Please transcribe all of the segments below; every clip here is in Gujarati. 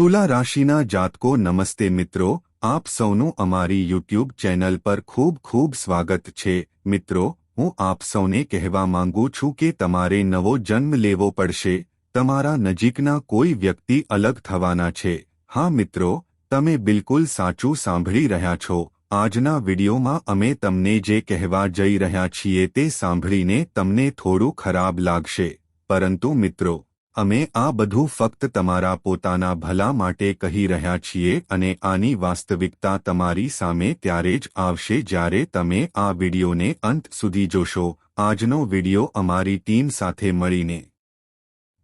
તુલા રાશિના જાતકો નમસ્તે મિત્રો, આપ સૌનું અમારી યુટ્યુબ ચેનલ પર ખૂબ ખૂબ સ્વાગત છે. મિત્રો, હું આપ સૌને કહેવા માંગુ છું કે તમારે નવો જન્મ લેવો પડશે. તમારા નજીકના કોઈ વ્યક્તિ અલગ થવાના છે. હા મિત્રો, તમે બિલકુલ સાચું સાંભળી રહ્યા છો. આજના વિડીયોમાં અમે તમને જે કહેવા જઈ રહ્યા છીએ તે સાંભળીને તમને થોડું ખરાબ લાગશે. પરંતુ મિત્રો અમે આ બધું ફક્ત તમારા પોતાના ભલા માટે કહી રહ્યા છીએ અને આની વાસ્તવિકતા તમારી સામે ત્યારે જ આવશે જ્યારે તમે આ વિડિયોને અંત સુધી જોશો. આજનો વિડિયો અમારી ટીમ સાથે મળીને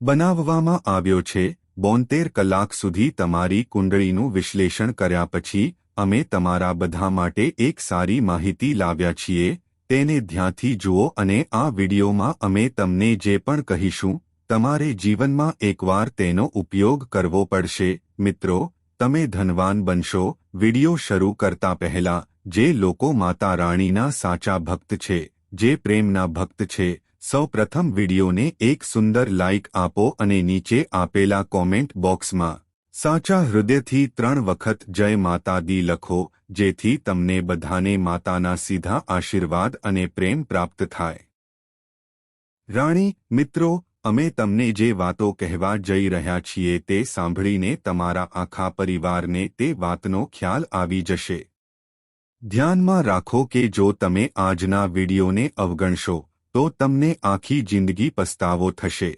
બનાવવામાં આવ્યો છે. બોતેર કલાક સુધી તમારી કુંડળીનું વિશ્લેષણ કર્યા પછી, અમે તમારા બધા માટે એક સારી માહિતી લાવ્યા છીએ. તેને ધ્યાનથી જુઓ અને આ વિડીયોમાં અમે તમને જે પણ કહીશું તમારે જીવનમાં એકવાર તેનો ઉપયોગ કરવો પડશે. મિત્રો, તમે ધનવાન બનશો. વિડિયો શરૂ કરતા પહેલા, જે લોકો માતા રાણીના સાચા ભક્ત છે, જે પ્રેમના ભક્ત છે સૌ પ્રથમ વિડિયોને એક સુંદર લાઇક આપો અને નીચે આપેલા કોમેન્ટ બોક્સમાં, સાચા હૃદયથી ત્રણ વખત જય માતા દી લખો, જેથી તમને બધાને માતાના સીધા આશીર્વાદ અને પ્રેમ પ્રાપ્ત થાય. રાણી, મિત્રો અમે તમને જે વાતો કહેવા જઈ રહ્યા છીએ તે સાંભળીને તમારા આખા પરિવારને તે વાતનો ખ્યાલ આવી જશે. ધ્યાનમાં રાખો કે જો તમે આજના વિડિયોને અવગણશો, તો તમને આખી જિંદગી પસ્તાવો થશે.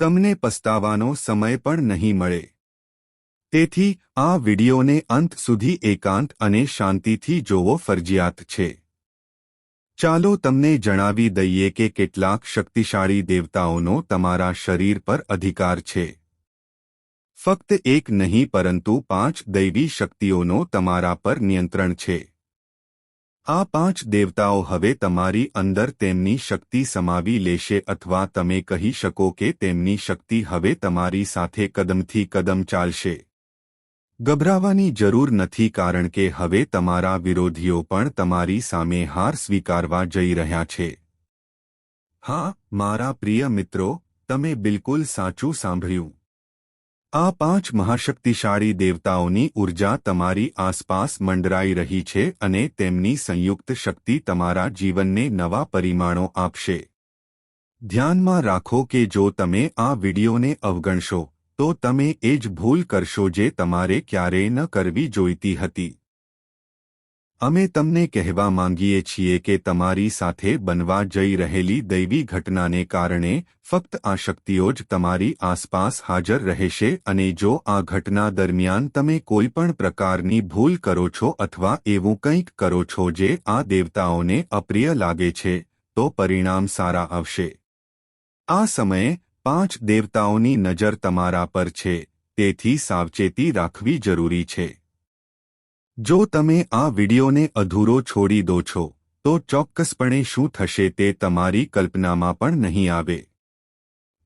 તમને પસ્તાવાનો સમય પણ નહીં મળે. તેથી, આ વિડીયોને અંત સુધી એકાંત અને શાંતિથી જોવો ફરજિયાત છે. ચાલો તમને જણાવી દઈએ કે કેટલાક શક્તિશાળી દેવતાઓનો તમારા શરીર પર અધિકાર છે. ફક્ત એક નહીં, પરંતુ પાંચ દૈવી શક્તિઓનો તમારા પર નિયંત્રણ છે. આ પાંચ દેવતાઓ હવે તમારી અંદર તેમની શક્તિ સમાવી લેશે અથવા તમે કહી શકો કે તેમની શક્તિ હવે તમારી સાથે કદમથી કદમ ચાલશે. ગભરાવાની જરૂર નથી કારણ કે હવે તમારા વિરોધીઓ પણ તમારી સામે હાર સ્વીકારવા જઈ રહ્યા છે. હા, મારા પ્રિય મિત્રો, તમે બિલકુલ સાચું સાંભળ્યું. આ પાંચ મહાશક્તિશાળી દેવતાઓની ઊર્જા તમારી આસપાસ મંડરાઈ રહી છે અને તેમની સંયુક્ત શક્તિ તમારા જીવનને નવા પરિમાણો આપશે. ધ્યાનમાં રાખો કે જો તમે આ વિડીયોને અવગણશો તો તમે એ જ ભૂલ કરશો જે તમારે ક્યારેય ન કરવી જોઈતી હતી. અમે તમને કહેવા માંગીએ છીએ કે તમારી સાથે બનવા જઈ રહેલી દૈવી ઘટનાને કારણે ફક્ત આ શક્તિઓ જ તમારી આસપાસ હાજર રહેશે અને જો આ ઘટના દરમિયાન તમે કોઈપણ પ્રકારની ભૂલ કરો છો અથવા એવું કંઈક કરો છો જે આ દેવતાઓને અપ્રિય લાગે છે, તો પરિણામ સારા આવશે. આ સમયે પાંચ દેવતાઓની નજર તમારા પર છે, તેથી સાવચેતી રાખવી જરૂરી છે. જો તમે આ વિડિયોને અધૂરો છોડી દો છો, તો ચોક્કસપણે શું થશે તે તમારી કલ્પનામાં પણ નહીં આવે.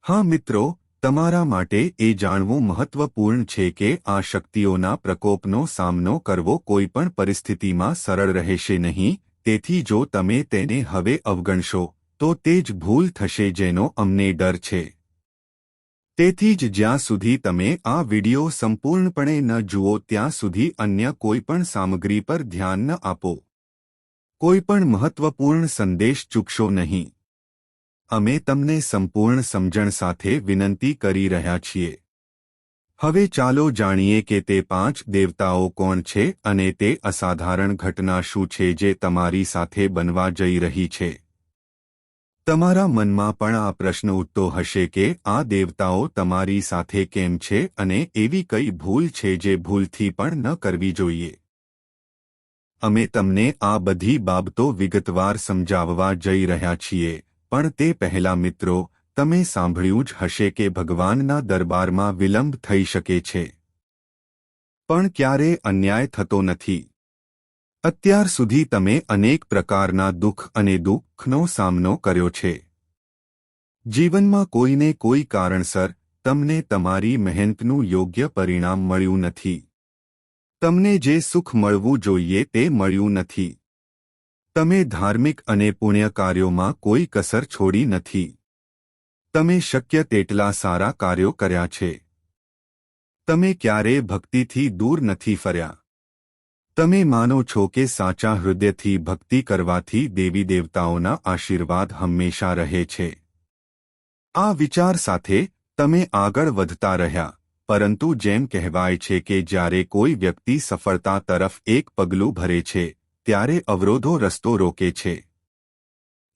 હા મિત્રો, તમારા માટે એ જાણવું મહત્વપૂર્ણ છે કે આ શક્તિઓના પ્રકોપનો સામનો કરવો કોઈપણ પરિસ્થિતિમાં સરળ રહેશે નહીં, તેથી જો તમે તેને હવે અવગણશો, તો તે જ ભૂલ થશે જેનો અમને ડર છે. તેથી જ જ્યાં સુધી તમે આ વિડિયો સંપૂર્ણપણે ન જુઓ ત્યાં સુધી અન્ય કોઈપણ સામગ્રી પર ધ્યાન ન આપો. કોઈપણ મહત્વપૂર્ણ સંદેશ ચૂકશો નહીં. અમે તમને સંપૂર્ણ સમજણ સાથે વિનંતી કરી રહ્યા છીએ. હવે ચાલો જાણીએ કે તે પાંચ દેવતાઓ કોણ છે અને તે અસાધારણ ઘટના શું છે જે તમારી સાથે બનવા જઈ રહી છે. તમારા મનમાં પણ આ પ્રશ્ન ઉઠતો હશે કે આ દેવતાઓ તમારી સાથે કેમ છે અને એવી કઈ ભૂલ છે જે ભૂલથી પણ ન કરવી જોઈએ? અમે તમને આ બધી બાબતો વિગતવાર સમજાવવા જઈ રહ્યા છીએ, પણ તે પહેલા મિત્રો, તમે સાંભળ્યું જ હશે કે ભગવાનના દરબારમાં વિલંબ થઈ શકે છે. પણ ક્યારે અન્યાય થતો નથી. અત્યાર સુધી તમે અનેક પ્રકારના દુઃખ અને દુઃખનો સામનો કર્યો છે. જીવનમાં કોઈને કોઈ કારણસર તમને તમારી મહેનતનું યોગ્ય પરિણામ મળ્યું નથી. તમને જે સુખ મળવું જોઈએ તે મળ્યું નથી. તમે ધાર્મિક અને પુણ્ય કાર્યોમાં કોઈ કસર છોડી નથી. તમે શક્ય તેટલા સારા કાર્યો કર્યા છે. તમે ક્યારેય ભક્તિથી દૂર નથી ફર્યા. તમે માનો છો કે સાચા હૃદયથી ભક્તિ કરવાથી દેવી દેવતાઓના આશીર્વાદ હંમેશા રહે છે. આ વિચાર સાથે તમે આગળ વધતા રહ્યા, પરંતુ જેમ કહેવાય છે કે જ્યારે કોઈ વ્યક્તિ સફળતા તરફ એક પગલું ભરે છે, ત્યારે અવરોધો રસ્તો રોકે છે.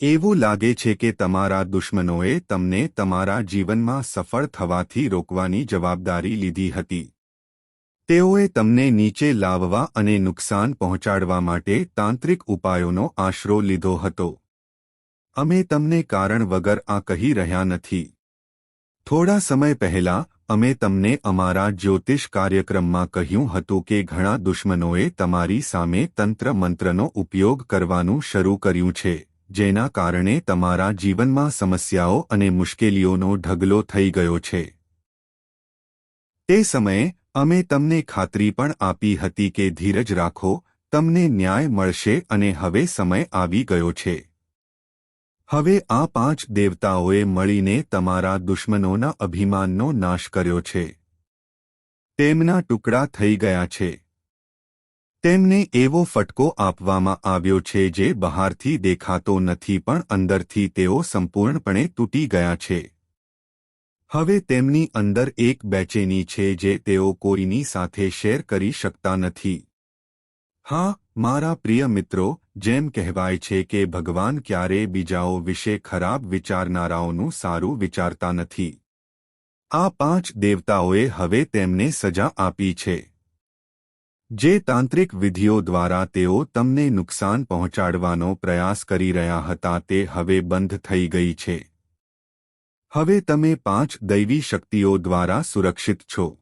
એવું લાગે છે કે તમારા દુશ્મનોએ તમને તમારા જીવનમાં સફળ થવાથી રોકવાની જવાબદારી લીધી હતી. તેઓએ તમને નીચે લાવવા અને નુકસાન પહોંચાડવા માટે તાંત્રિક ઉપાયોનો આશરો લીધો હતો. અમે તમને કારણ વગર આ કહી રહ્યા નથી. થોડા સમય પહેલા, અમે તમને અમારા જ્યોતિષ કાર્યક્રમમાં કહ્યું હતું કે ઘણા દુશ્મનોએ તમારી સામે તંત્ર મંત્રનો ઉપયોગ કરવાનું શરૂ કર્યું છે, જેના કારણે તમારા જીવનમાં સમસ્યાઓ અને મુશ્કેલીઓનો ઢગલો થઈ ગયો છે. તે સમયે અમે તમને ખાતરી પણ આપી હતી કે ધીરજ રાખો, તમને ન્યાય મળશે અને હવે સમય આવી ગયો છે. હવે આ પાંચ દેવતાઓએ મળીને તમારા દુશ્મનોના અભિમાનનો નાશ કર્યો છે. તેમના ટુકડા થઈ ગયા છે. તેમને એવો ફટકો આપવામાં આવ્યો છે જે બહારથી દેખાતો નથી પણ અંદરથી તેઓ સંપૂર્ણપણે તૂટી ગયા છે. હવે તેમની અંદર એક બેચેની છે જે તેઓ કોઈની સાથે શેર કરી શકતા નથી. હા, મારા પ્રિય મિત્રો, જેમ કહેવાય છે કે ભગવાન ક્યારે બીજાઓ વિશે ખરાબ વિચારનારાઓનું સારું વિચારતા નથી. આ પાંચ દેવતાઓએ હવે તેમને સજા આપી છે. જે તાંત્રિક વિધિઓ દ્વારા તેઓ તમને નુકસાન પહોંચાડવાનો પ્રયાસ કરી રહ્યા હતા તે હવે બંધ થઈ ગઈ છે. હવે તમે પાંચ દૈવી શક્તિઓ દ્વારા સુરક્ષિત છો.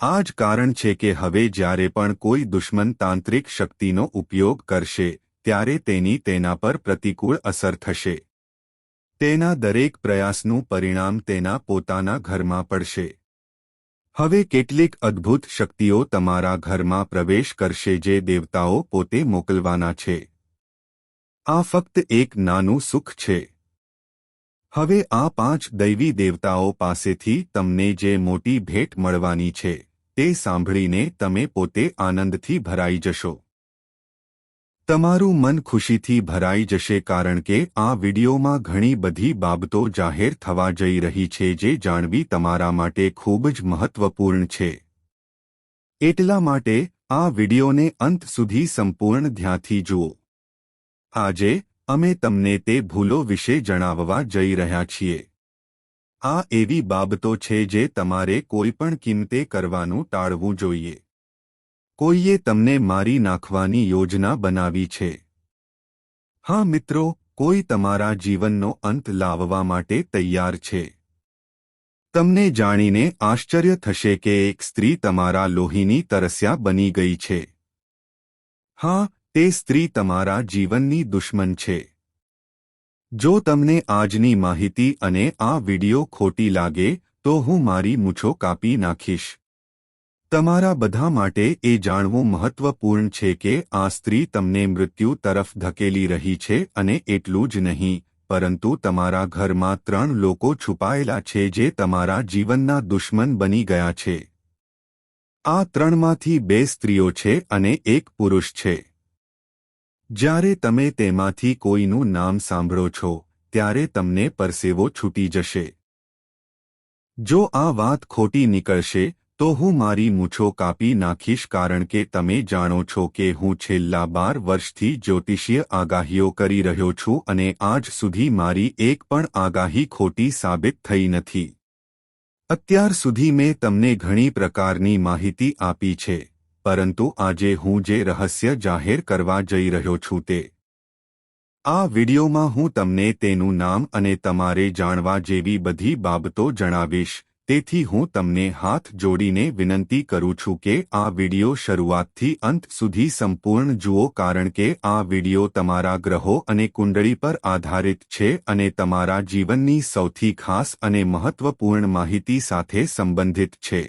આ જ કારણ છે કે હવે જ્યારે પણ કોઈ દુશ્મન તાંત્રિક શક્તિનો ઉપયોગ કરશે, ત્યારે તેની તેના પર પ્રતિકૂળ અસર થશે. તેના દરેક પ્રયાસનું પરિણામ તેના પોતાના ઘરમાં પડશે. હવે કેટલીક અદ્ભુત શક્તિઓ તમારા ઘરમાં પ્રવેશ કરશે જે દેવતાઓ પોતે મોકલવાના છે. આ ફક્ત એક નાનું સુખ છે. હવે આ પાંચ દૈવી દેવતાઓ પાસેથી તમને જે મોટી ભેટ મળવાની છે, તે સાંભળીને તમે પોતે આનંદથી ભરાઈ જશો. તમારું મન ખુશીથી ભરાઈ જશે કારણ કે આ વિડીયોમાં ઘણી બધી બાબતો જાહેર થવા જઈ રહી છે જે જાણવી તમારા માટે ખૂબ જ મહત્વપૂર્ણ છે. એટલા માટે આ વિડીયોને અંત સુધી સંપૂર્ણ ધ્યાનથી જુઓ. આજે અમે તમને તે ભૂલો વિશે જણાવવા જઈ રહ્યા છીએ. આ એવી બાબતો છે જે તમારે કોઈપણ કિંમતે કરવાનું ટાળવું જોઈએ. કોઈએ તમને મારી નાખવાની યોજના બનાવી છે. હા મિત્રો, કોઈ તમારા જીવનનો અંત લાવવા માટે તૈયાર છે. તમને જાણીને આશ્ચર્ય થશે કે એક સ્ત્રી તમારા લોહીની તરસ્યા બની ગઈ છે. હા તે સ્ત્રી તમારા જીવનની દુશ્મન છે. જો તમને આજની માહિતી અને આ વિડિયો ખોટી લાગે, તો હું મારી મૂછો કાપી નાખીશ. તમારા બધા માટે એ જાણવું મહત્વપૂર્ણ છે કે આ સ્ત્રી તમને મૃત્યુ તરફ ધકેલી રહી છે અને એટલું જ નહીં, પરંતુ તમારા ઘરમાં ત્રણ લોકો છુપાયેલા છે જે તમારા જીવનના દુશ્મન બની ગયા છે. આ ત્રણમાંથી બે સ્ત્રીઓ છે અને એક પુરુષ છે. જ્યારે તમે તેમાંથી કોઈનું નામ સાંભળો છો, ત્યારે તમને પરસેવો છૂટી જશે. જો આ વાત ખોટી નીકળશે, તો હું મારી મૂછો કાપી નાખીશ કારણ કે તમે જાણો છો કે હું છેલ્લા બાર વર્ષથી જ્યોતિષીય આગાહીઓ કરી રહ્યો છું અને આજ સુધી મારી એક પણ આગાહી ખોટી સાબિત થઈ નથી. અત્યાર સુધી મેં તમને ઘણી પ્રકારની માહિતી આપી છે. પરંતુ આજે હું જે રહસ્ય જાહેર કરવા જઈ રહ્યો છું તે. આ વિડિયોમાં હું તમને તેનું નામ અને તમારે જાણવા જેવી બધી બાબતો જણાવીશ, તેથી હું તમને હાથ જોડીને વિનંતી કરું છું કે આ વિડિયો શરૂઆતથી અંત સુધી સંપૂર્ણ જુઓ કારણ કે આ વિડિયો તમારા ગ્રહો અને કુંડળી પર આધારિત છે અને તમારા જીવનની સૌથી ખાસ અને મહત્વપૂર્ણ માહિતી સાથે સંબંધિત છે.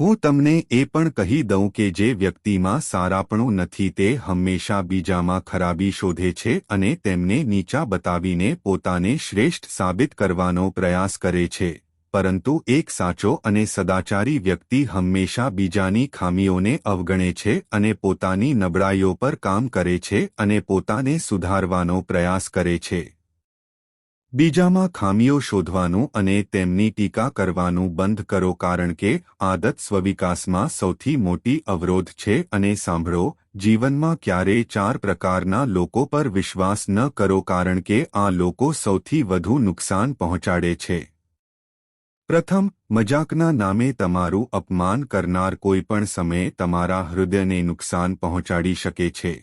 હું તમને એ પણ કહી દઉં કે જે વ્યક્તિમાં સારાપણું નથી તે હંમેશા બીજામાં ખરાબી શોધે છે અને તેમને નીચા બતાવીને પોતાને શ્રેષ્ઠ સાબિત કરવાનો પ્રયાસ કરે છે. પરંતુ એક સાચો અને સદાચારી વ્યક્તિ હંમેશા બીજાની ખામીઓને અવગણે છે અને પોતાની નબળાઈઓ પર કામ કરે છે અને પોતાને સુધારવાનો પ્રયાસ કરે છે. બીજામાં ખામીઓ શોધવાનું અને તેમની ટીકા કરવાનું બંધ કરો કારણ કે આદત સ્વવિકાસમાં સૌથી મોટી અવરોધ છે અને સાંભળો, જીવનમાં ક્યારેય ચાર પ્રકારના લોકો પર વિશ્વાસ ન કરો કારણ કે આ લોકો સૌથી વધુ નુકસાન પહોંચાડે છે. પ્રથમ, મજાકના નામે તમારું અપમાન કરનાર કોઈપણ સમયે તમારા હૃદયને નુકસાન પહોંચાડી શકે છે.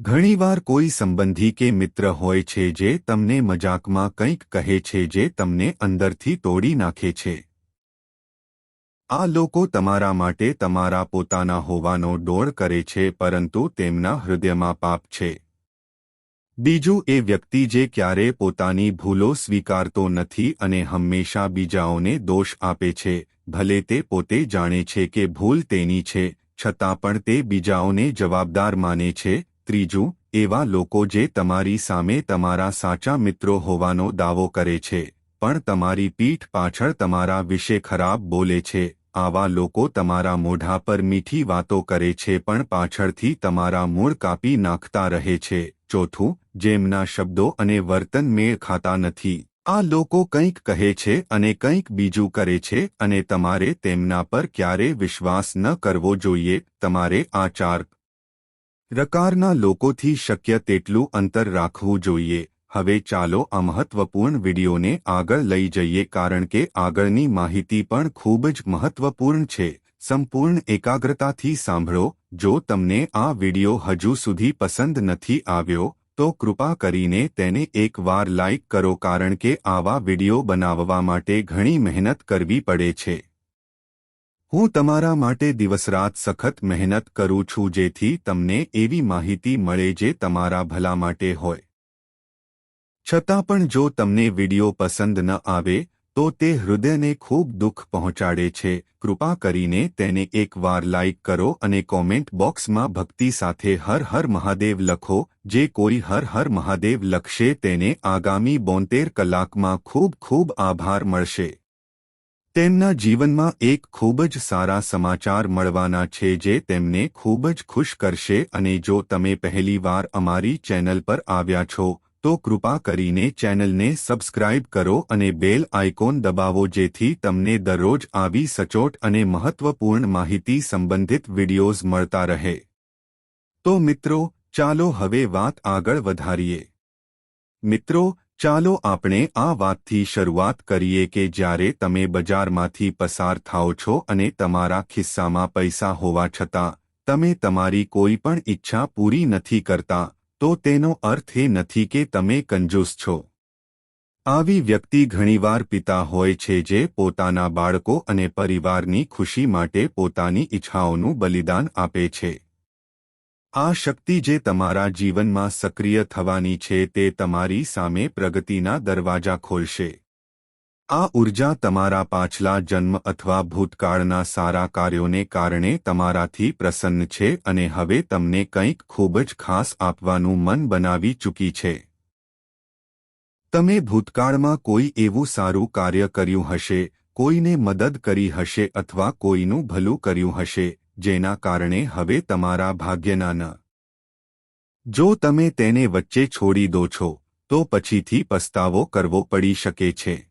ઘણીવાર કોઈ સંબંધી કે મિત્ર હોય છે જે તમને મજાકમાં કંઈક કહે છે જે તમને અંદરથી તોડી નાખે છે. આ લોકો તમારા માટે તમારા પોતાના હોવાનો ડોળ કરે છે પરંતુ તેમના હૃદયમાં પાપ છે. બીજું એ વ્યક્તિ જે ક્યારે પોતાની ભૂલો સ્વીકારતો નથી અને હંમેશા બીજાઓને દોષ આપે છે, ભલે તે પોતે જાણે છે કે ભૂલ તેની છે, છતાં પણ તે બીજાઓને જવાબદાર માને છે ત્રીજું, એવા લોકો જે તમારી સામે તમારા સાચા મિત્રો હોવાનો દાવો કરે છે, પણ તમારી પીઠ પાછળ તમારા વિશે ખરાબ બોલે છે, આવા લોકો તમારા મોઢા પર મીઠી વાતો કરે છે પણ પાછળથી તમારા મૂળ કાપી નાખતા રહે છે. ચોથું, જેમના શબ્દો અને વર્તન મેળ ખાતા નથી. આ લોકો કંઈક કહે છે અને કંઈક બીજું કરે છે અને તમારે તેમના પર ક્યારે વિશ્વાસ ન કરવો જોઈએ, તમારે આ ચાર પ્રકારના લોકોથી શક્ય તેટલું અંતર રાખવું જોઈએ. હવે ચાલો આ મહત્વપૂર્ણ વિડીયોને આગળ લઈ જઈએ કારણ કે આગળની માહિતી પણ ખૂબ જ મહત્વપૂર્ણ છે. સંપૂર્ણ એકાગ્રતાથી સાંભળો, જો તમને આ વીડિયો હજુ સુધી પસંદ નથી આવ્યો, તો કૃપા કરીને તેને એકવાર લાઇક કરો કારણ કે આવા વીડિયો બનાવવા માટે ઘણી મહેનત કરવી પડે છે. હું તમારા માટે દિવસરાત સખત મહેનત કરું છું જેથી તમને એવી માહિતી મળે જે તમારા ભલા માટે હોય. છતાં પણ જો તમને વિડિયો પસંદ ન આવે, તો તે હૃદયને ખૂબ દુઃખ પહોંચાડે છે. કૃપા કરીને તેને એકવાર લાઇક કરો અને કોમેન્ટ બોક્સમાં ભક્તિ સાથે હર હર મહાદેવ લખો, જે કોઈ હર હર મહાદેવ લખશે તેને આગામી બોતેર કલાકમાં ખૂબ ખૂબ આભાર મળશે. તેમના જીવનમાં એક ખૂબ જ સારા સમાચાર મળવાના છે જે તેમને ખૂબ જ ખુશ કરશે અને જો તમે પહેલીવાર અમારી ચેનલ પર આવ્યા છો, તો કૃપા કરીને ચેનલને સબસ્ક્રાઇબ કરો અને બેલ આઇકોન દબાવો જેથી તમને દરરોજ આવી સચોટ અને મહત્વપૂર્ણ માહિતી સંબંધિત વિડિયોઝ મળતા રહે. તો મિત્રો, ચાલો હવે વાત આગળ વધારીએ. મિત્રો ચાલો આપણે આ વાતથી શરૂઆત કરીએ કે જ્યારે તમે બજારમાંથી પસાર થાઓ છો અને તમારા ખિસ્સામાં પૈસા હોવા છતાં તમે તમારી કોઈ પણ ઈચ્છા પૂરી નથી કરતા, તો તેનો અર્થ એ નથી કે તમે કંજૂસ છો. આવી વ્યક્તિ ઘણીવાર પિતા હોય છે જે પોતાના બાળકો અને પરિવારની ખુશી માટે પોતાની ઈચ્છાઓનું બલિદાન આપે છે. આ શક્તિ જે તમારા જીવનમાં સક્રિય થવાની છે તે તમારી સામે પ્રગતિના દરવાજા ખોલશે. આ ઊર્જા તમારા પાછલા જન્મ અથવા ભૂતકાળના સારા કાર્યોને કારણે તમારાથી પ્રસન્ન છે અને હવે તમને કંઈક ખૂબ જ ખાસ આપવાનું મન બનાવી ચૂકી છે. તમે ભૂતકાળમાં કોઈ એવું સારું કાર્ય કર્યું હશે, કોઈને મદદ કરી હશે અથવા કોઈનું ભલું કર્યું હશે જેના કારણે હવે તમારા ભાગ્યના ન. જો તમે તેને વચ્ચે છોડી દો છો, તો પછીથી પસ્તાવો કરવો પડી શકે છે.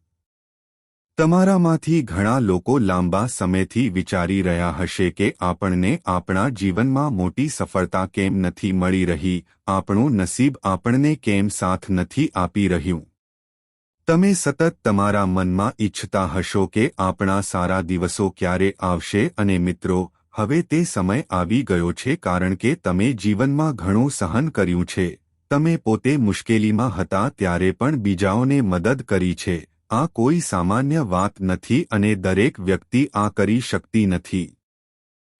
તમારામાંથી ઘણા લોકો લાંબા સમયથી વિચારી રહ્યા હશે કે આપણને આપણા જીવનમાં મોટી સફળતા કેમ નથી મળી રહી, આપણું નસીબ આપણને કેમ સાથ નથી આપી રહ્યું. તમે સતત તમારા મનમાં ઈચ્છતા હશો કે આપણા સારા દિવસો ક્યારે આવશે અને મિત્રો હવે તે સમય આવી ગયો છે કારણ કે તમે જીવનમાં ઘણું સહન કર્યું છે. તમે પોતે મુશ્કેલીમાં હતા ત્યારે પણ બીજાઓને મદદ કરી છે. આ કોઈ સામાન્ય વાત નથી અને દરેક વ્યક્તિ આ કરી શકતી નથી.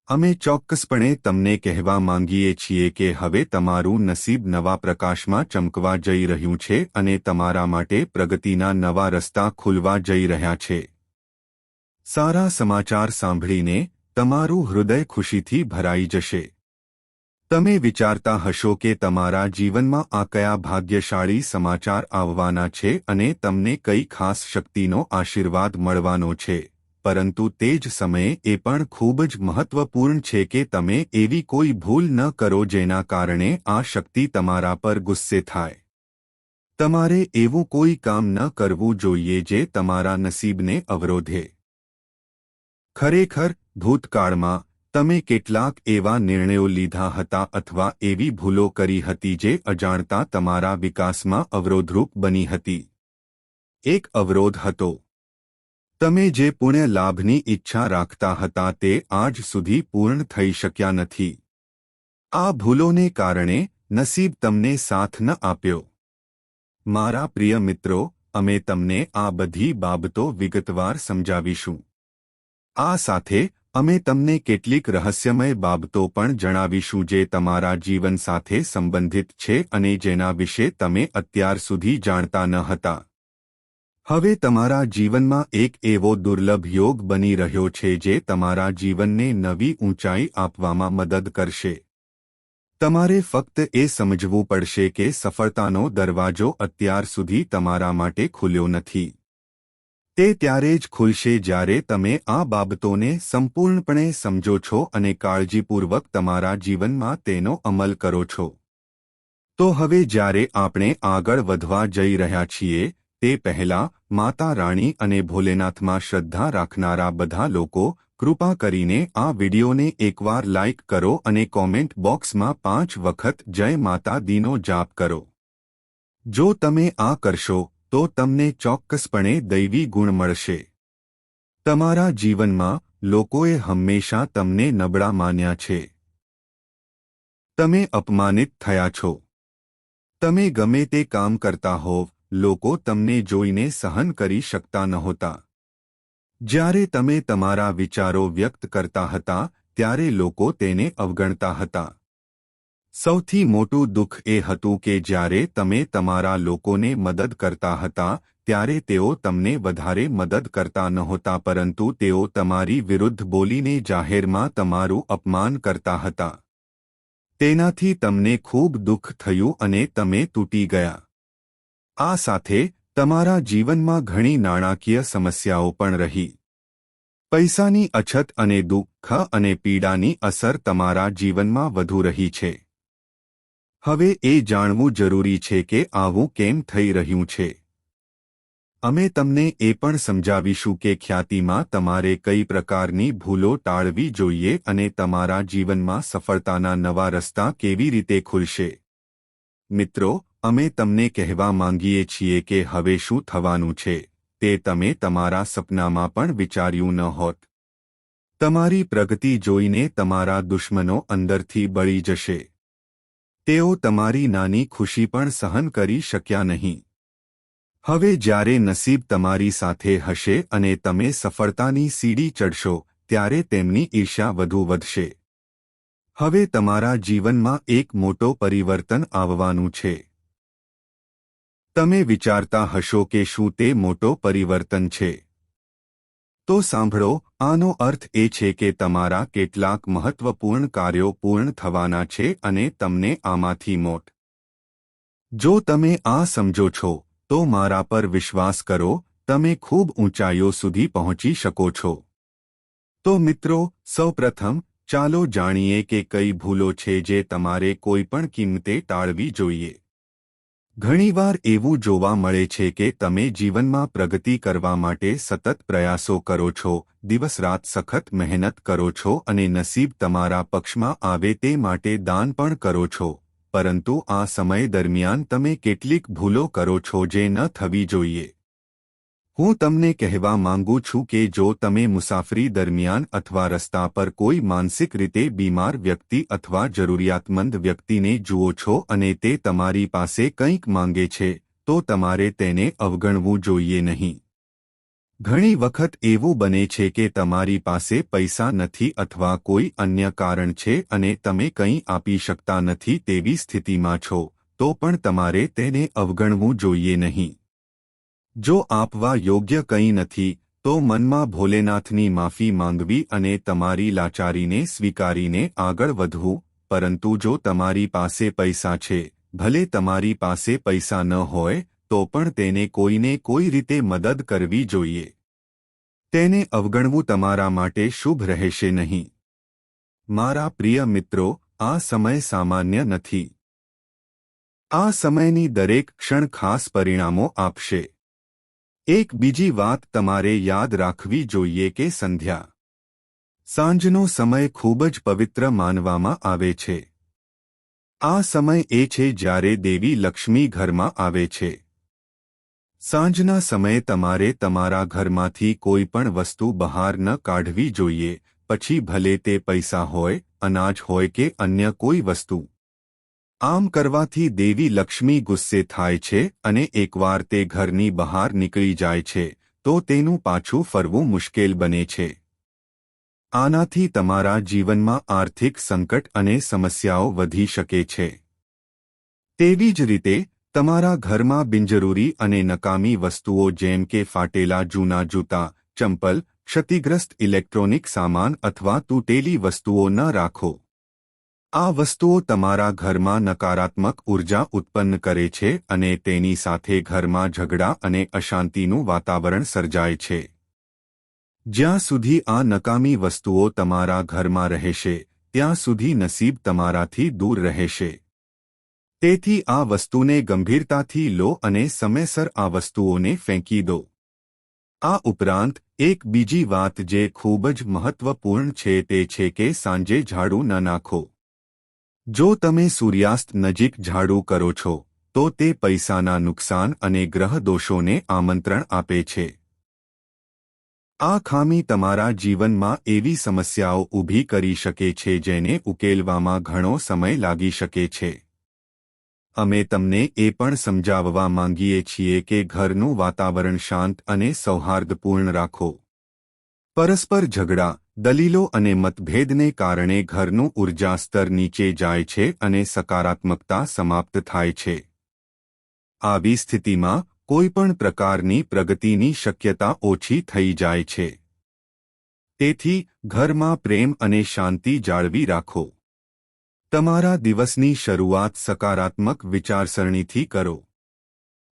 અમે ચોક્કસપણે તમને કહેવા માંગીએ છીએ કે હવે તમારું નસીબ નવા પ્રકાશમાં ચમકવા જઈ રહ્યું છે અને તમારા માટે પ્રગતિના નવા રસ્તા ખુલવા જઈ રહ્યા છે. સારા સમાચાર સાંભળીને તમારું હૃદય ખુશીથી ભરાઈ જશે. તમે વિચારતા હશો કે તમારા જીવનમાં આ કયા ભાગ્યશાળી સમાચાર આવવાના છે અને તમને કઈ ખાસ શક્તિનો આશીર્વાદ મળવાનો છે, પરંતુ તે જ સમયે એ પણ ખૂબ જ મહત્વપૂર્ણ છે કે તમે એવી કોઈ ભૂલ ન કરો જેના કારણે આ શક્તિ તમારા પર ગુસ્સે થાય. તમારે એવું કોઈ કામ ન કરવું જોઈએ જે તમારા નસીબને અવરોધે. ખરેખર ભૂતકાળમાં, તમે કેટલાક એવા નિર્ણયો લીધા હતા અથવા એવી ભૂલો કરી હતી જે અજાણતા તમારા વિકાસમાં અવરોધરૂપ બની હતી. એક અવરોધ હતો. તમે જે પુણ્ય લાભની ઈચ્છા રાખતા હતા તે આજ સુધી પૂર્ણ થઈ શક્યા નથી. આ ભૂલોને કારણે નસીબ તમને સાથ ન આપ્યો. મારા પ્રિય મિત્રો, અમે તમને આ બધી બાબતો વિગતવાર સમજાવીશું. આ સાથે અમે તમને કેટલીક રહસ્યમય બાબતો પણ જણાવીશું જે તમારા જીવન સાથે સંબંધિત છે અને જેના વિશે તમે અત્યાર સુધી જાણતા ન હતા. હવે તમારા જીવનમાં એક એવો દુર્લભ યોગ બની રહ્યો છે જે તમારા જીવનને નવી ઊંચાઈ આપવામાં મદદ કરશે. તમારે ફક્ત એ સમજવું પડશે કે સફળતાનો દરવાજો અત્યાર સુધી તમારા માટે ખુલ્યો નથી. તે ત્યારે જ ખુલશે જ્યારે તમે આ બાબતોને સંપૂર્ણપણે સમજો છો અને કાળજીપૂર્વક તમારા જીવનમાં તેનો અમલ કરો છો. તો હવે જ્યારે આપણે આગળ વધવા જઈ રહ્યા છીએ, તે પહેલા માતા રાણી અને ભોલેનાથમાં શ્રદ્ધા રાખનારા બધા લોકો કૃપા કરીને આ વિડિયોને એકવાર લાઇક કરો અને કોમેન્ટ બોક્સમાં પાંચ વખત જય માતા દીનો જાપ કરો. જો તમે આ કરશો તો તમને ચોક્કસપણે દૈવી ગુણ મળશે. તમારા જીવનમાં લોકોએ હંમેશા તમને નબળા માન્યા છે. તમે અપમાનિત થયા છો. તમે ગમે તે કામ કરતા હોવ, લોકો તમને જોઈને સહન કરી શકતા નહોતા. જ્યારે તમે તમારા વિચારો વ્યક્ત કરતા હતા, ત્યારે લોકો તેને અવગણતા હતા. સૌથી મોટું દુઃખ એ હતું કે જ્યારે તમે તમારા લોકોને મદદ કરતા હતા, ત્યારે તેઓ તમને વધારે મદદ કરતા નહોતા પરંતુ તેઓ તમારી વિરુદ્ધ બોલીને જાહેરમાં તમારું અપમાન કરતા હતા. તેનાથી તમને ખૂબ દુઃખ થયું અને તમે તૂટી ગયા. આ સાથે તમારા જીવનમાં ઘણી નાણાકીય સમસ્યાઓ પણ રહી. પૈસાની અછત અને દુઃખ અને પીડાની અસર તમારા જીવનમાં વધુ રહી છે. હવે એ જાણવું જરૂરી છે કે આવું કેમ થઈ રહ્યું છે. અમે તમને એ પણ સમજાવીશું કે ખ્યાતિમાં તમારે કઈ પ્રકારની ભૂલો ટાળવી જોઈએ અને તમારા જીવનમાં સફળતાના નવા રસ્તા કેવી રીતે ખુલશે. મિત્રો, અમે તમને કહેવા માંગીએ છીએ કે હવે શું થવાનું છે, તે તમે તમારા સપનામાં પણ વિચાર્યું ન હોત. તમારી પ્રગતિ જોઈને તમારા દુશ્મનો અંદરથી બળી જશે. તેઓ તમારી નાની ખુશી પણ સહન કરી શક્યા નહીં. હવે જ્યારે નસીબ તમારી સાથે હશે અને તમે સફળતાની સીડી ચડશો, ત્યારે તેમની ઈર્ષા વધુ વધશે. હવે તમારા જીવનમાં એક મોટો પરિવર્તન આવવાનું છે. તમે વિચારતા હશો કે શું તે મોટો પરિવર્તન છે. તો સાંભળો, આનો અર્થ એ છે કે તમારા કેટલાક મહત્વપૂર્ણ કાર્યો પૂર્ણ થવાના છે અને તમને આમાંથી મોટ. જો તમે આ સમજો છો, તો મારા પર વિશ્વાસ કરો, તમે ખૂબ ઊંચાઈઓ સુધી પહોંચી શકો છો. તો મિત્રો, સૌપ્રથમ, ચાલો જાણીએ કે કઈ ભૂલો છે જે તમારે કોઈપણ કિંમતે ટાળવી જોઈએ. ઘણીવાર એવું જોવા મળે છે કે તમે જીવનમાં પ્રગતિ કરવા માટે સતત પ્રયાસો કરો છો દિવસરાત સખત મહેનત કરો છો અને નસીબ તમારા પક્ષમાં આવે તે માટે દાન પણ કરો છો. પરંતુ આ સમય દરમિયાન તમે કેટલીક ભૂલો કરો છો જે ન થવી જોઈએ. હું તમને કહેવા માંગુ છું કે જો તમે મુસાફરી દરમિયાન અથવા રસ્તા પર કોઈ માનસિક રીતે બીમાર વ્યક્તિ અથવા જરૂરિયાતમંદ વ્યક્તિને જુઓ છો અને તે તમારી પાસે કંઈક માંગે છે, તો તમારે તેને અવગણવું જોઈએ નહીં. ઘણી વખત એવું બને છે કે તમારી પાસે પૈસા નથી અથવા કોઈ અન્ય કારણ છે અને તમે કંઈ આપી શકતા નથી તેવી સ્થિતિમાં છો, તો પણ તમારે તેને અવગણવું જોઈએ નહીં. જો આપવા યોગ્ય કંઈ નથી, તો મનમાં ભોલેનાથની માફી માંગવી અને તમારી લાચારીને સ્વીકારીને આગળ વધવું, પરંતુ જો તમારી પાસે પૈસા છે, ભલે તમારી પાસે પૈસા ન હોય, તો પણ તેને કોઈને કોઈ રીતે મદદ કરવી જોઈએ. તેને અવગણવું તમારા માટે શુભ રહેશે નહીં. મારા પ્રિય મિત્રો, આ સમય સામાન્ય નથી. આ સમયની દરેક ક્ષણ ખાસ પરિણામો આપશે. એક બીજી વાત તમારે યાદ રાખવી જોઈએ કે સંધ્યા સાંજનો સમય ખૂબ જ પવિત્ર માનવામાં આવે છે. આ સમય એ છે જ્યારે દેવી લક્ષ્મી ઘરમાં આવે છે. સાંજના સમયે તમારે તમારા ઘરમાંથી કોઈ પણ વસ્તુ બહાર ન કાઢવી જોઈએ, પછી ભલે તે પૈસા હોય, અનાજ હોય કે અન્ય કોઈ વસ્તુ. આમ કરવાથી દેવી લક્ષ્મી ગુસ્સે થાય છે અને એકવાર તે ઘરની બહાર નીકળી જાય છે, તો તેનું પાછું ફરવું મુશ્કેલ બને છે. આનાથી તમારા જીવનમાં આર્થિક સંકટ અને સમસ્યાઓ વધી શકે છે. તેવી જ રીતે, તમારા ઘરમાં બિનજરૂરી અને નકામી વસ્તુઓ જેમ કે ફાટેલા જૂના જૂતા, ચંપલ, ક્ષતિગ્રસ્ત ઇલેક્ટ્રોનિક સામાન અથવા તૂટેલી વસ્તુઓ ન રાખો. આ વસ્તુઓ તમારા ઘરમાં નકારાત્મક ઊર્જા ઉત્પન્ન કરે છે અને તેની સાથે ઘરમાં ઝઘડા અને અશાંતિનું વાતાવરણ સર્જાય છે. જ્યાં સુધી આ નકામી વસ્તુઓ તમારા ઘરમાં રહેશે, ત્યાં સુધી નસીબ તમારાથી દૂર રહેશે. તેથી આ વસ્તુને ગંભીરતાથી લો અને સમયસર આ વસ્તુઓને ફેંકી દો. આ ઉપરાંત, એક બીજી વાત જે ખૂબ જ મહત્વપૂર્ણ છે તે છે કે સાંજે ઝાડુ ન નાખો. જો તમે સૂર્યાસ્ત નજીક ઝાડુ કરો છો, તો તે પૈસાના નુકસાન અને ગ્રહ દોષોને આમંત્રણ આપે છે. આ ખામી તમારા જીવનમાં એવી સમસ્યાઓ ઊભી કરી શકે છે જેને ઉકેલવામાં ઘણો સમય લાગી શકે છે. અમે તમને એ પણ સમજાવવા માંગીએ છીએ કે ઘરનું વાતાવરણ શાંત અને સૌહાર્દપૂર્ણ રાખો. પરસ્પર ઝઘડા, દલીલો અને મતભેદને કારણે ઘરનું ઊર્જા સ્તર નીચે જાય છે અને સકારાત્મકતા સમાપ્ત થાય છે. આવી સ્થિતિમાં કોઈપણ પ્રકારની પ્રગતિની શક્યતા ઓછી થઈ જાય છે. તેથી, ઘરમાં પ્રેમ અને શાંતિ જાળવી રાખો. તમારા દિવસની શરૂઆત સકારાત્મક વિચારસરણીથી કરો.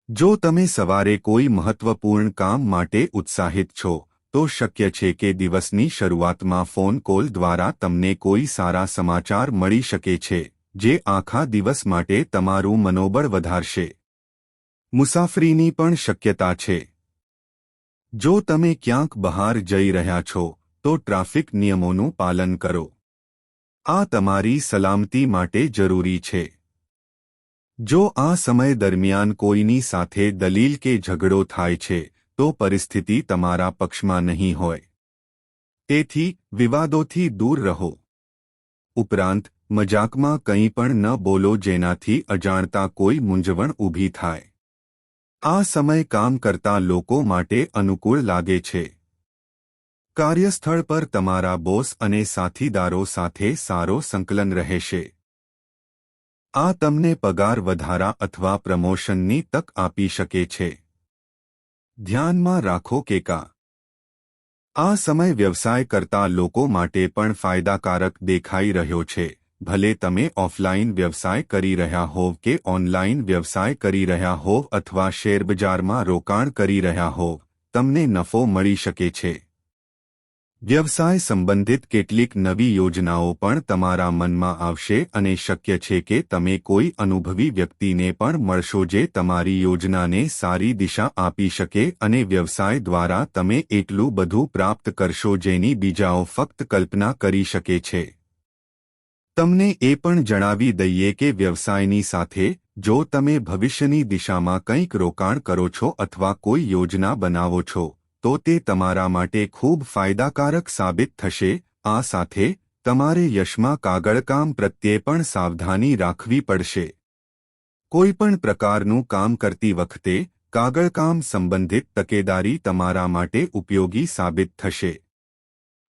જો તમે સવારે કોઈ મહત્વપૂર્ણ કામ માટે ઉત્સાહિત છો તો શક્ય છે કે દિવસની શરૂઆતમાં ફોન કોલ દ્વારા તમને કોઈ સારા સમાચાર મળી શકે છે, જે આખા દિવસ માટે તમારું મનોબળ વધારશે. મુસાફરીની પણ શક્યતા છે. જો તમે ક્યાંક બહાર જઈ રહ્યા છો, તો ટ્રાફિક નિયમોનું પાલન કરો. આ તમારી સલામતી માટે જરૂરી છે. જો આ સમય દરમિયાન કોઈની સાથે દલીલ કે ઝઘડો થાય છે તો પરિસ્થિતિ તમારા પક્ષમાં નહીં હોય. તેથી વિવાદોથી દૂર રહો. ઉપરાંત, મજાકમાં કંઈ પણ ન બોલો જેનાથી અજાણતા કોઈ મૂંઝવણ ઊભી થાય. આ સમય કામ કરતા લોકો માટે અનુકૂળ લાગે છે. કાર્યસ્થળ પર તમારા બોસ અને સાથીદારો સાથે સારો સંકલન રહેશે. આ તમને પગાર વધારા અથવા પ્રમોશનની તક આપી શકે છે. ધ્યાનમાં રાખો કે કા. આ સમય વ્યવસાય કરતા લોકો માટે પણ ફાયદાકારક દેખાઈ રહ્યો છે. ભલે તમે ઓફલાઇન વ્યવસાય કરી રહ્યા હોવ કે ઓનલાઇન વ્યવસાય કરી રહ્યા હોવ અથવા શેરબજારમાં રોકાણ કરી રહ્યા હોવ, તમને નફો મળી શકે છે. વ્યવસાય સંબંધિત કેટલીક નવી યોજનાઓ પણ તમારા મનમાં આવશે અને શક્ય છે કે તમે કોઈ અનુભવી વ્યક્તિને પણ મળશો જે તમારી યોજનાને સારી દિશા આપી શકે અને વ્યવસાય દ્વારા તમે એટલું બધું પ્રાપ્ત કરશો જેની બીજાઓ ફક્ત કલ્પના કરી શકે છે. તમને એ પણ જણાવી દઈએ કે વ્યવસાયની સાથે, જો તમે ભવિષ્યની દિશામાં કંઈક રોકાણ કરો છો અથવા કોઈ યોજના બનાવો છો તો તે તમારા માટે ખૂબ ફાયદાકારક સાબિત થશે. આ સાથે, તમારે યશમાં કાગળકામ પ્રત્યે પણ સાવધાની રાખવી પડશે. કોઈપણ પ્રકારનું કામ કરતી વખતે, કાગળકામ સંબંધિત તકેદારી તમારા માટે ઉપયોગી સાબિત થશે.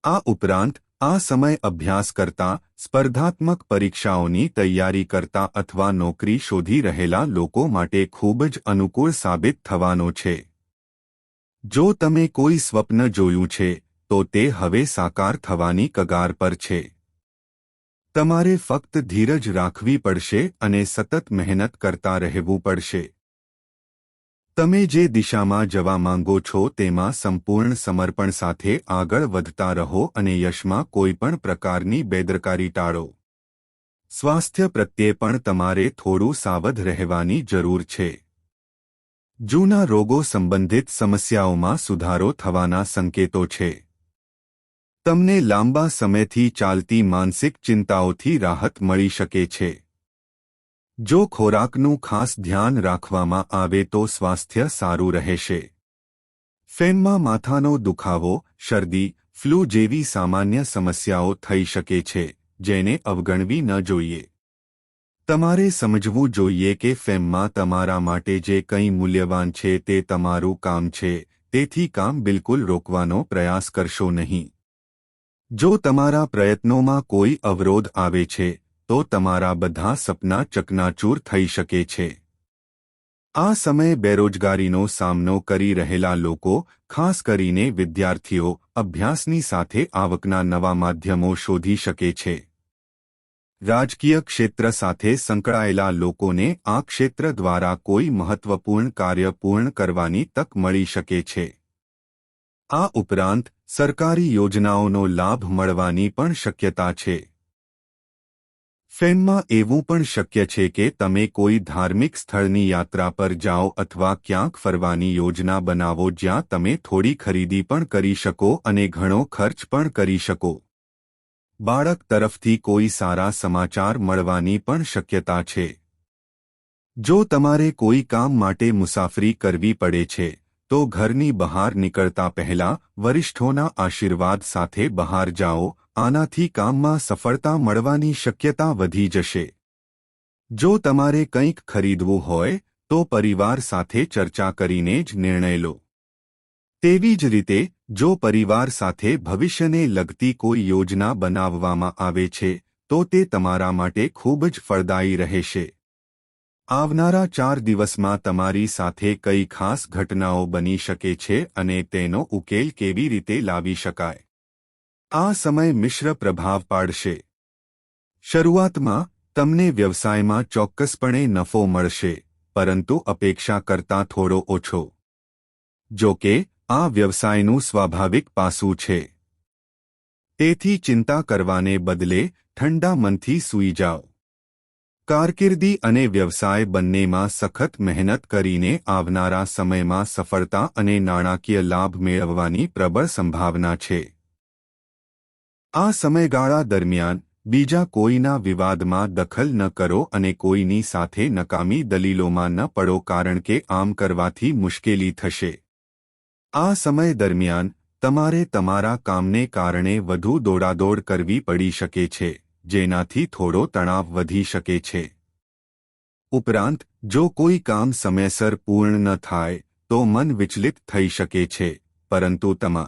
આ ઉપરાંત, આ સમય અભ્યાસ કરતા, સ્પર્ધાત્મક પરીક્ષાઓની તૈયારી કરતા અથવા નોકરી શોધી રહેલા લોકો માટે ખૂબ જ અનુકૂળ સાબિત થવાનો છે. જો તમે કોઈ સ્વપ્ન જોયું છે, તો તે હવે સાકાર થવાની કગાર પર છે. તમારે ફક્ત ધીરજ રાખવી પડશે અને સતત મહેનત કરતા રહેવું પડશે. તમે જે દિશામાં જવા માંગો છો તેમાં સંપૂર્ણ સમર્પણ સાથે આગળ વધતા રહો અને યશમાં કોઈપણ પ્રકારની બેદરકારી ટાળો. સ્વાસ્થ્ય પ્રત્યે પણ તમારે થોડું સાવધ રહેવાની જરૂર છે. જૂના રોગો સંબંધિત સમસ્યાઓમાં સુધારો થવાના સંકેતો છે. તમને લાંબા સમયથી ચાલતી માનસિક ચિંતાઓથી રાહત મળી શકે છે. જો ખોરાકનું ખાસ ધ્યાન રાખવામાં આવે તો સ્વાસ્થ્ય સારું રહેશે. ફેનમાં માથાનો દુખાવો, શરદી, ફ્લૂ જેવી સામાન્ય સમસ્યાઓ થઈ શકે છે, જેને અવગણવી ન જોઈએ. તમારે સમજવું જોઈએ કે ફેમમાં તમારા માટે જે કંઈ મૂલ્યવાન છે તે તમારું કામ છે, તેથી કામ બિલકુલ રોકવાનો પ્રયાસ કરશો નહીં. જો તમારા પ્રયત્નોમાં કોઈ અવરોધ આવે છે, તો તમારા બધા સપના ચકનાચૂર થઈ શકે છે. આ સમયે બેરોજગારીનો સામનો કરી રહેલા લોકો, ખાસ કરીને વિદ્યાર્થીઓ, અભ્યાસની સાથે આવકના નવા માધ્યમો શોધી શકે છે. રાજકીય ક્ષેત્ર સાથે સંકળાયેલા લોકોને આ ક્ષેત્ર દ્વારા કોઈ મહત્વપૂર્ણ કાર્ય પૂર્ણ કરવાની તક મળી શકે છે. આ ઉપરાંત, સરકારી યોજનાઓનો લાભ મળવાની પણ શક્યતા છે. ફેમમાં એવું પણ શક્ય છે કે તમે કોઈ ધાર્મિક સ્થળની યાત્રા પર જાઓ અથવા ક્યાંક ફરવાની યોજના બનાવો જ્યાં તમે થોડી ખરીદી પણ કરી શકો અને ઘણો ખર્ચ પણ કરી શકો. બાળક તરફથી કોઈ સારા સમાચાર મળવાની પણ શક્યતા છે. જો તમારે કોઈ કામ માટે મુસાફરી કરવી પડે છે, તો ઘરની બહાર નીકળતા પહેલા વરિષ્ઠોના આશીર્વાદ સાથે બહાર જાઓ, આનાથી કામમાં સફળતા મળવાની શક્યતા વધી જશે. જો તમારે કંઈક ખરીદવું હોય, તો પરિવાર સાથે ચર્ચા કરીને જ નિર્ણય લો. તેવી જ રીતે, જો પરિવાર સાથે ભવિષ્યને લગતી કોઈ યોજના બનાવવામાં આવે છે, તો તે તમારા માટે ખૂબ જ ફળદાયી રહેશે. આવનારા ચાર દિવસમાં તમારી સાથે કઈ ખાસ ઘટનાઓ બની શકે છે અને તેનો ઉકેલ કેવી રીતે લાવી શકાય? આ સમય મિશ્ર પ્રભાવ પાડશે. શરૂઆતમાં, તમને વ્યવસાયમાં ચોક્કસપણે નફો મળશે, પરંતુ અપેક્ષા કરતાં થોડો ઓછો. જો કે આ વ્યવસાયનું સ્વાભાવિક પાસું છે. તેથી ચિંતા કરવાને બદલે ઠંડા મનથી સૂઈ જાઓ. કારકિર્દી અને વ્યવસાય બંનેમાં સખત મહેનત કરીને આવનારા સમયમાં સફળતા અને નાણાકીય લાભ મેળવવાની પ્રબળ સંભાવના છે. આ સમયગાળા દરમિયાન બીજા કોઈના વિવાદમાં દખલ ન કરો અને કોઈની સાથે નકામી દલીલોમાં ન પડો કારણ કે આમ કરવાથી મુશ્કેલી થશે. આ સમય દરમિયાન, તમારે તમારા કામને કારણે વધુ દોડાદોડ કરવી પડી શકે છે, જેનાથી થોડો તણાવ વધી શકે છે. ઉપરાંત, જો કોઈ કામ સમયસર પૂર્ણ ન થાય, તો મન વિચલિત થઈ શકે છે, પરંતુ તમા